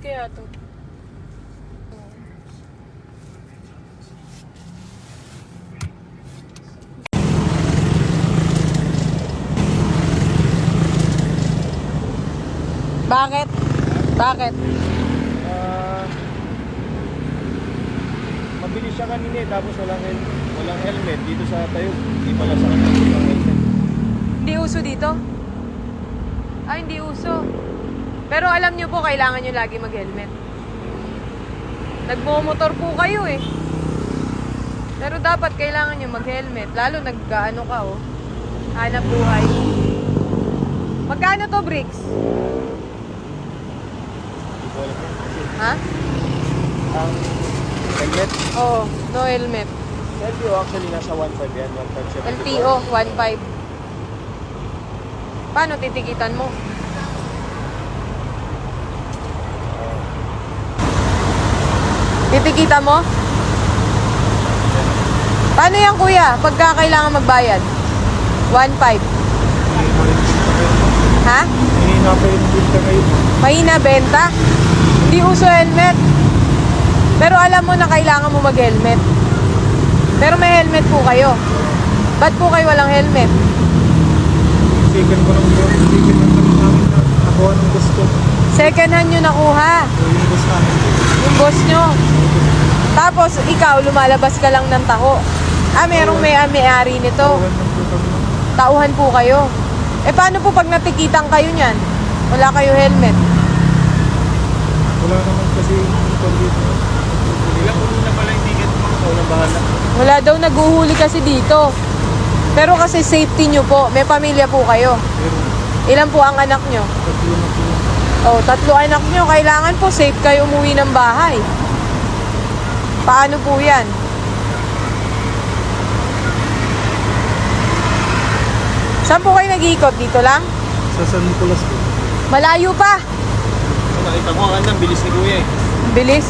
kaya to? Bakit? Bakit? Ah, mabilis siya kanina eh, tapos walang, hel walang helmet dito sa tayo. Hindi pala sa kanya walang helmet. Hindi uso dito? Ay, hindi uso. Pero alam nyo po, kailangan nyo lagi mag-helmet. Nagmomotor po kayo eh. Pero dapat kailangan nyo mag-helmet. Lalo nag-ano ka oh. Hanap buhay. Magkano to, Bricks? Ha? ang helmet, Oo, no helmet. LTO actually nasa 1.5 yan, 1.5 LTO, 1.5. Paano titikitan mo? Titikita mo? Paano yan kuya? Pagka kailangan magbayad? 1.5. Ha? Hindi na pa yung bill ka ngayon. Mahina benta? Hindi uso helmet. Pero alam mo na kailangan mo mag-helmet. Pero may helmet po kayo. Ba't po kayo walang helmet? Second ko lang yun. Second lang kami namin na ako anong gusto. Second hand nyo nakuha. Yung boss nyo. Tapos, ikaw, lumalabas ka lang ng taho. Ah, merong may may-ari nito. Lang po kami. Tauhan po kayo. Eh, paano po pag natikitan kayo niyan? Wala kayo helmet. Wala naman kasi yung dito. Ilang ulo na pala yung ticket mo. Ikaw na bahala. Wala daw naguhuli kasi dito. Pero kasi safety nyo po. May pamilya po kayo. Ilan po ang anak nyo? tatlo na po. Oh, tatlo anak nyo. Kailangan po safe kayo umuwi ng bahay. Paano po yan? Saan po kayo nag-iikot? Dito lang? Sa San Nicolas po. Malayo pa. Nakita ko ang bilis ni Kuya eh. Bilis.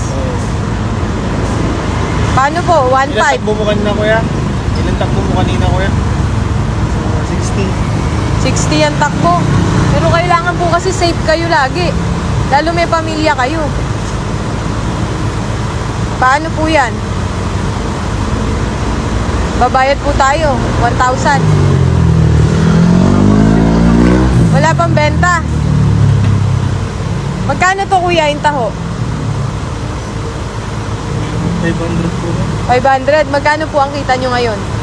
Paano po? Ilan 1.5. takbo mo kanina Kuya? Ilan takbo mo kanina Kuya? 60. 60 ang takbo. Pero kailangan po kasi safe kayo lagi. Lalo may pamilya kayo. Paano po yan? Babayad po tayo. 1,000. Wala pang benta. Magkano to kuya yung taho? 500 po na. 500. Magkano po ang kita nyo ngayon?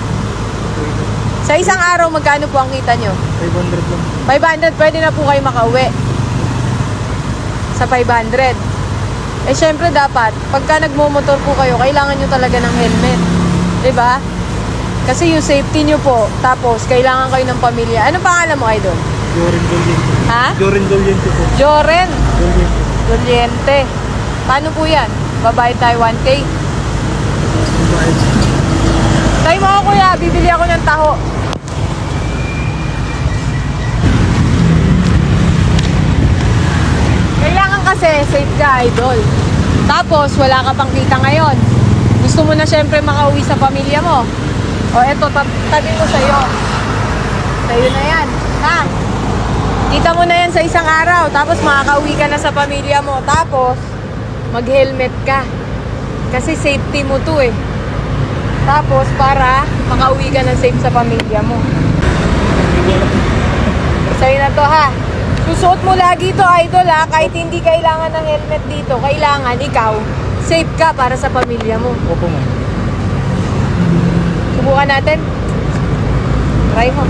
Sa isang araw, magkano po ang kita nyo? 500 lang. 500, pwede na po kayo makauwi. Sa 500. Eh, syempre dapat, pagka nagmumotor po kayo, kailangan nyo talaga ng helmet. ba? Kasi yung safety nyo po, tapos kailangan kayo ng pamilya. Ano pangalan mo, Idol? Jorin Doliente. Ha? Jorin Doliente po. Joren Doliente. Doliente. Paano po yan? Babayad tayo 1K. Tayo mo ako, kuya. Bibili ako ng taho. Kailangan kasi safe ka, idol. Tapos, wala ka pang kita ngayon. Gusto mo na syempre makauwi sa pamilya mo. O eto, tab tabi ko sa'yo. Sa'yo na yan. Ha? Kita mo na yan sa isang araw. Tapos, makakauwi ka na sa pamilya mo. Tapos, mag-helmet ka. Kasi safety mo to eh. Tapos, para makauwi ka ng safe sa pamilya mo. Sa'yo na to ha. Susuot mo lagi to idol ha. Kahit hindi kailangan ng helmet dito. Kailangan ikaw, safe ka para sa pamilya mo. Opo mo. Subukan natin. Try mo.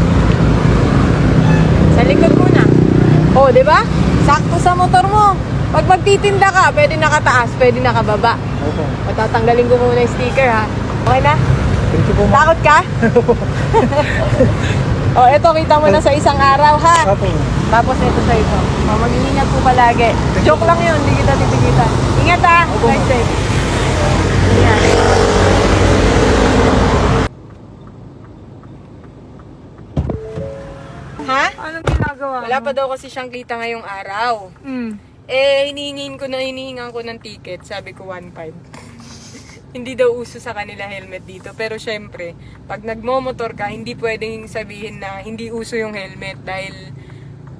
Sa likod muna. Oh, di ba? Sakto sa motor mo. Pag magtitinda ka, pwede nakataas, pwede nakababa. Opo. Patatanggalin ko muna yung sticker ha. Okay na? Thank you po ma'am. Takot ka? oh, eto kita mo na sa isang araw ha. Opo. Tapos ito sa ito. Oh, mag-iingat po palagi. Joke lang yun, hindi kita titigitan. Ingat ha. Opo, ma'am. safe. Ingat. Ha? Anong ginagawa Wala pa daw kasi siyang kita ngayong araw. Hmm. Eh, hinihingin ko na hinihingan ko ng ticket. Sabi ko 1.5. hindi daw uso sa kanila helmet dito. Pero syempre, pag nagmomotor ka, hindi pwedeng sabihin na hindi uso yung helmet dahil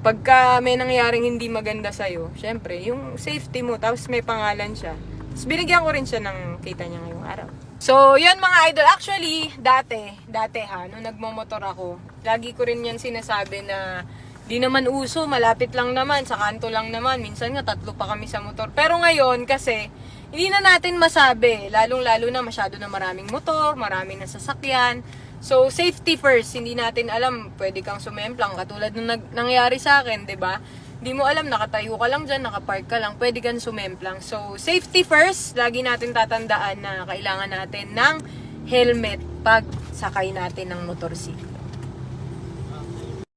pagka may nangyaring hindi maganda sa'yo, syempre, yung safety mo, tapos may pangalan siya. Tapos binigyan ko rin siya ng kita niya ngayong araw. So, yun mga idol. Actually, dati, dati ha, nung nagmomotor ako, lagi ko rin yan sinasabi na di naman uso, malapit lang naman, sa kanto lang naman. Minsan nga, tatlo pa kami sa motor. Pero ngayon, kasi, hindi na natin masabi. Lalong-lalo na masyado na maraming motor, maraming na sasakyan. So, safety first. Hindi natin alam, pwede kang sumemplang. Katulad nung nag- nangyari sa akin, 'di ba? Hindi mo alam, nakatayo ka lang dyan, nakapark ka lang, pwede kang sumemplang. So, safety first. Lagi natin tatandaan na kailangan natin ng helmet pag sakay natin ng motorsiklo.